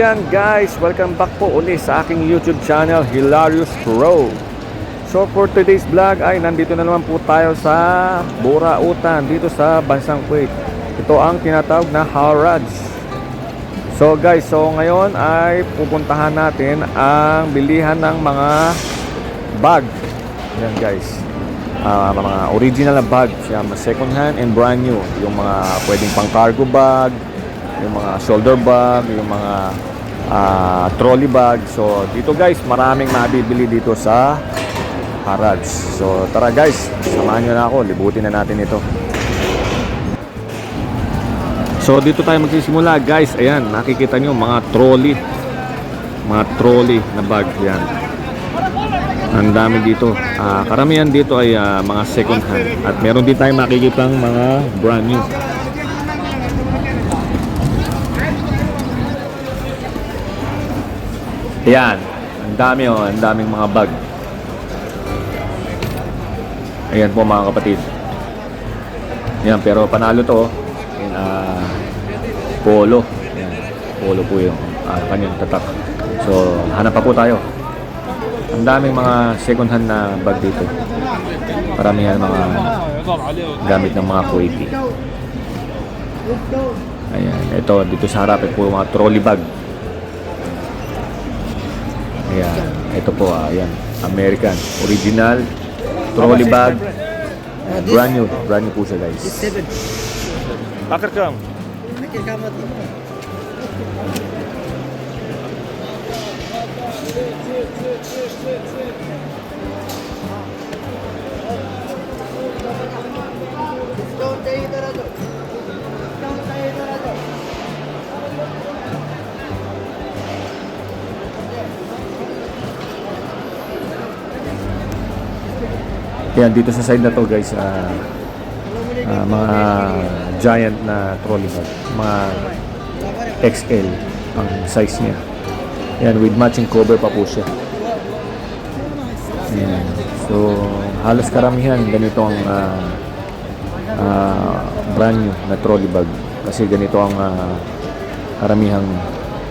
Yan guys, welcome back po uli sa aking YouTube channel, Hilarious Pro. So for today's vlog ay nandito na naman po tayo sa Burautan dito sa Bansang Kuwait. Ito ang tinatawag na Haraj. So guys, so ngayon ay pupuntahan natin ang bilihan ng mga bag. Yan guys. Ah, mga original na bag, second hand and brand new. Yung mga pwedeng pang cargo bag, yung mga shoulder bag, yung mga ah, trolley bag. So dito guys, maraming mabibili dito sa Harrods. So tara guys, samahan nyo na ako, libutin na natin ito. So dito tayo magsisimula guys. Ayan, nakikita nyo mga trolley. Mga trolley na bag yan. Ang dami dito. Ah, karamihan dito ay ah, mga second hand. At meron din tayong makikitang mga brand new. Ayan. Ang dami oh. Ang daming mga bag. Ayan po mga kapatid. Ayan, pero panalo to. Ayan, ah, polo. Ayan, polo po yung ah, kanyang tatak. So, hanap pa po tayo. Ang daming mga second hand na bag dito. Paramihan mga gamit ng mga Kuwaiti. Ayan, ito dito sa harap ito po mga trolley bag. Ayan, ito po, ah, ayan, American, original, trolley bag, brand new, brand new po siya guys. Seven. Bakit kam? I can come at Ayan, dito sa side na to guys, ah, ah, mga giant na trolley bag, mga XL ang size niya. Ayan, with matching cover pa po siya. Ayan. So, halos karamihan ganito ang ah, ah, brand new na trolley bag. Kasi ganito ang ah, karamihang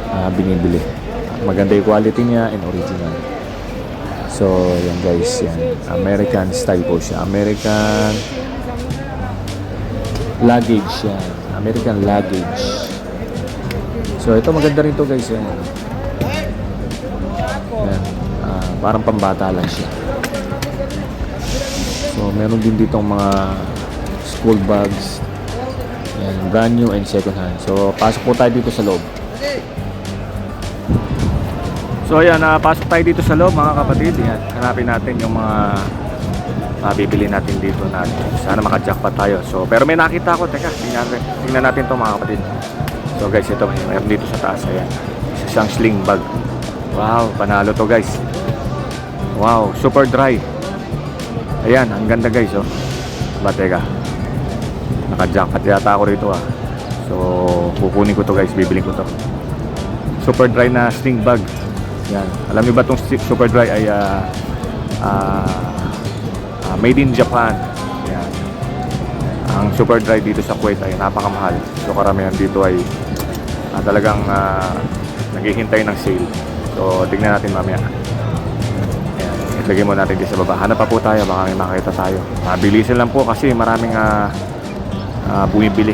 ah, binibili. Maganda yung quality niya and original. So, yan guys, yan. American style po siya. American luggage yan. American luggage. So, ito maganda rin to guys. Yan. Yan. Ah, parang pambata lang siya. So, meron din dito mga school bags. Yan, brand new and second hand. So, pasok po tayo dito sa loob. So ayan, napasok tayo dito sa loob mga kapatid. Yan, hanapin natin yung mga mabibili natin dito natin. Sana maka-jackpot tayo. So, pero may nakita ako. Teka, tingnan tingnan natin to mga kapatid. So guys, ito, mayroon dito sa taas. Ayan, isa siyang sling bag. Wow, panalo to guys. Wow, super dry. Ayan, ang ganda guys, oh. Ba, teka. Naka-jackpot yata ako rito, ah. So, kukunin ko to guys, bibiling ko to. Super dry na sling bag. Yan. Alam niyo ba itong super dry ay ah, ah, ah, made in Japan. Yan. Ang super dry dito sa Kuwait ay napakamahal. So karamihan dito ay ah, talagang ah, naghihintay ng sale. So tignan natin mamaya. Yan. Itlagay mo natin dito sa baba. Hanap pa po tayo. Baka may makita tayo. Mabilisan lang po kasi maraming ah, ah, bumibili.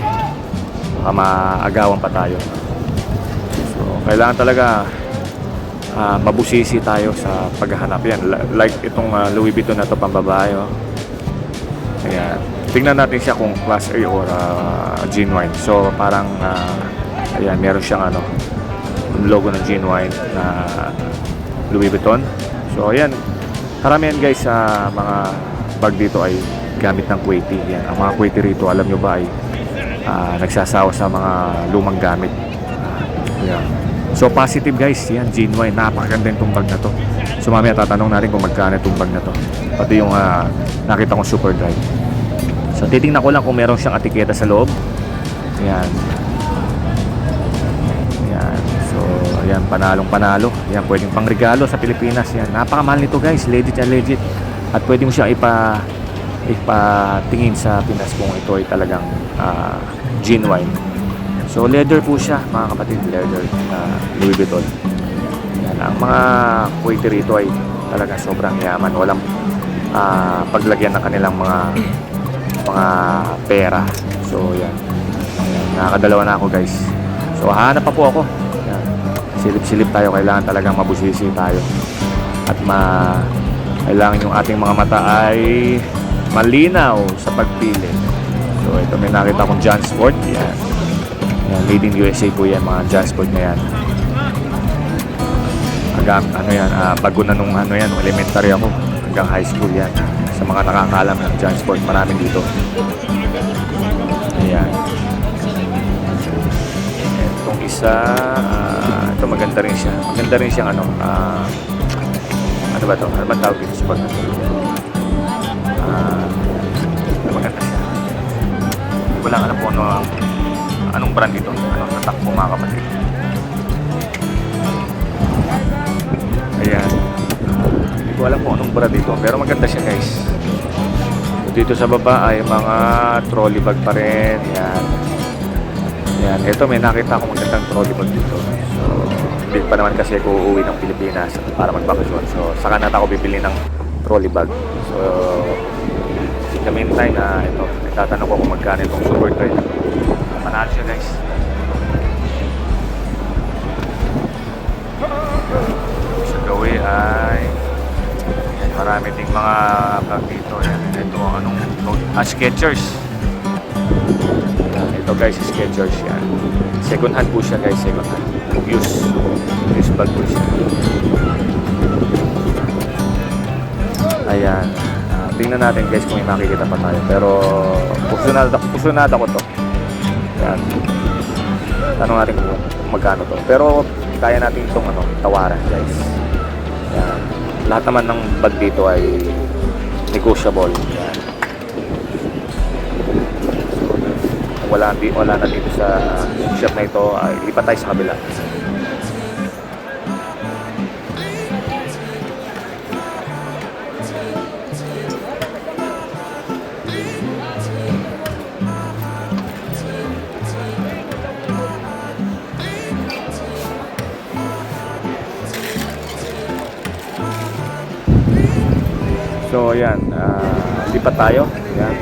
Baka maagawan pa tayo. So kailangan talaga ah, mabusisi tayo sa paghahanap yan. Li- Like itong ah, Louis Vuitton na to pambabae. Oh. Ayan. Tingnan natin siya kung class A or ah, genuine. So parang ah, ayan, meron siyang ano logo ng genuine na Louis Vuitton. So ayan, karamihan guys sa mga bag dito ay gamit ng Kuwaiti. Yan. Ang mga Kuwaiti rito, alam nyo ba ay ah, nagsasawa sa mga lumang gamit. Ah, ayan. So positive guys, yan genuine, napakaganda yung tumbag na to. So mamaya tatanong natin kung magkano itong bag na to. Pati yung ah, nakita kong super dry. So titingnan ko lang kung meron siyang etiketa sa loob. Yan. Yan. So ayan, panalong panalo. Yan, pwedeng pangregalo sa Pilipinas. Yan, napakamahal nito guys, legit yan legit. At pwede mo siya ipa ipatingin sa Pinas kung ito ay talagang ah, genuine. So leather po siya mga kapatid, leather na Louis Vuitton. Yan, ang mga Kuwaiti rito ay talaga sobrang yaman. Walang ah, paglagyan ng kanilang mga mga pera. So yan. Yan, Nakakadalawa na ako guys. So hahanap pa po ako. Yan. Silip-silip tayo. Kailangan talagang mabusisi tayo. At ma kailangan yung ating mga mata ay malinaw sa pagpili. So ito may nakita akong Jansport. Yan. Yan, made in USA po yan mga Jansport na yan. Hanggang ano yan, ah, bago na nung ano yan, elementary ako. Hanggang high school yan. Sa mga nakakalam ng Jansport, maraming dito. Ayan. Itong isa, ah, ito maganda rin siya. Maganda rin siyang ano, ah, ano ba to? Ano ba tawag dito sa pag Ah, maganda siya. Ko lang alam kung ano, anong brand ito. Anong tatak po mga kapatid. Ayan. Hindi ko alam kung anong brand dito. Pero maganda siya guys. Dito sa baba ay mga trolley bag pa rin. Yan. Yan. Ito may nakita akong magandang trolley bag dito. So, hindi pa naman kasi ako uuwi ng Pilipinas para magbakasyon. So, saka na ako bibili ng trolley bag. So, in the meantime na ito, nagtatanong ko kung magkano itong super trail. Panalo guys. Sa gawi ay yan, marami ding mga bag dito. Yan. Ito anong ah, Skechers. Yan, Ito guys, Skechers yan. Second hand po siya guys, second hand. Use. Use bag po siya. Ayan. Ah, tingnan natin guys kung may makikita pa tayo. Pero pusunada, pusunada ko to. Yan. Tanong natin kung magkano to. Pero kaya natin itong ano, tawaran guys. Yan. Lahat naman ng bag dito ay negotiable. Yan. Kung wala, wala na dito sa shop na ito, ay lipat sa kabila. So ayan, ah, lipat tayo. Ayan.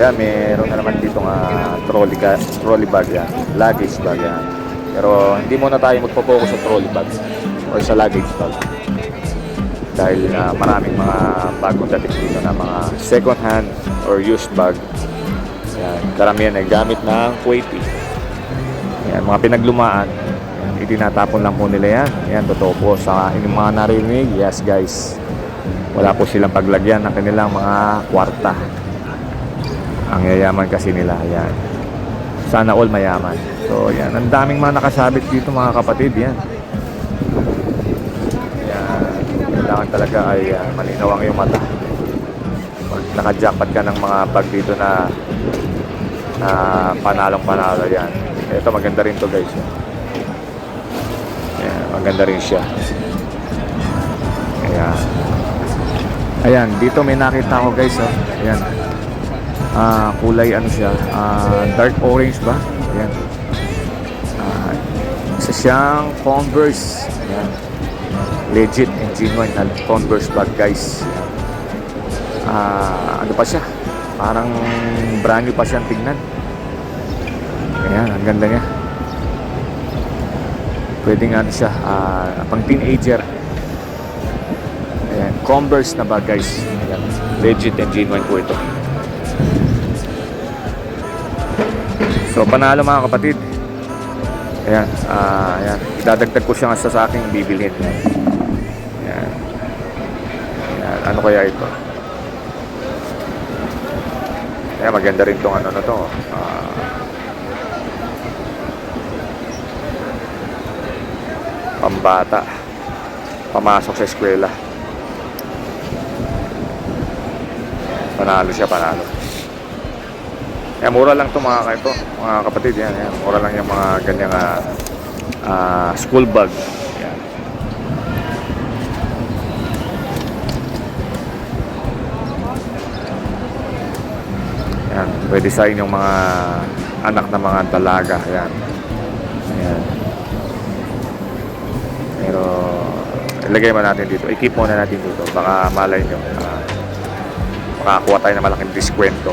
Ayan, meron na naman dito nga trolley, ga- trolley bag yan. Luggage bag yan. Pero hindi muna tayo magpo-focus sa trolley bag or sa luggage bag. Dahil ah, maraming mga bagong dating dito na mga second hand or used bag. Ayan, karamihan ay gamit ng Kuwaiti. Ayan, mga pinaglumaan. Ayan, itinatapon lang po nila yan. Ayan, totoo po sa inyong mga narinig. Yes guys wala po silang paglagyan ng kanilang mga kwarta. Ang yayaman kasi nila, yan. Sana all mayaman. So, yan. Ang daming mga nakasabit dito mga kapatid, yan. Yan. Kailangan talaga ay uh, malinaw ang iyong mata. Pag nakajackpot ka ng mga bag dito na na panalong panalo yan. Ito maganda rin to guys. Yan, maganda rin siya. Ayan. Ayan, dito may nakita ko guys, oh. Ayan. Ah, kulay ano siya? Ah, dark orange ba? Ayan. Ah, isa siyang Converse. Ayan. Legit and genuine na Converse bag, guys. Ah, ano pa siya? Parang brand new pa siyang tignan. Ayan, ang ganda niya. Pwede nga ano siya, ah, pang teenager. Converse na bag guys. Legit and genuine po ito. So panalo mga kapatid. Ayan, ah, ayan. Idadagdag ko siya nga sa aking bibilhin. Ayan. Ayan, ano kaya ito? Ayan, maganda rin tong ano na to. Ah, pambata. Pamasok sa eskwela. Panalo siya, panalo. Yan, mura lang to mga kaito, mga kapatid. Yan, yan. Mura lang yung mga ganyang ah, ah, school bag. Yan. Yan, pwede sa inyong mga anak ng mga dalaga. Ayan. Ayan. Pero ilagay mo natin dito. I-keep muna natin dito. Baka malay nyo. Uh, makakuha tayo ng malaking diskwento.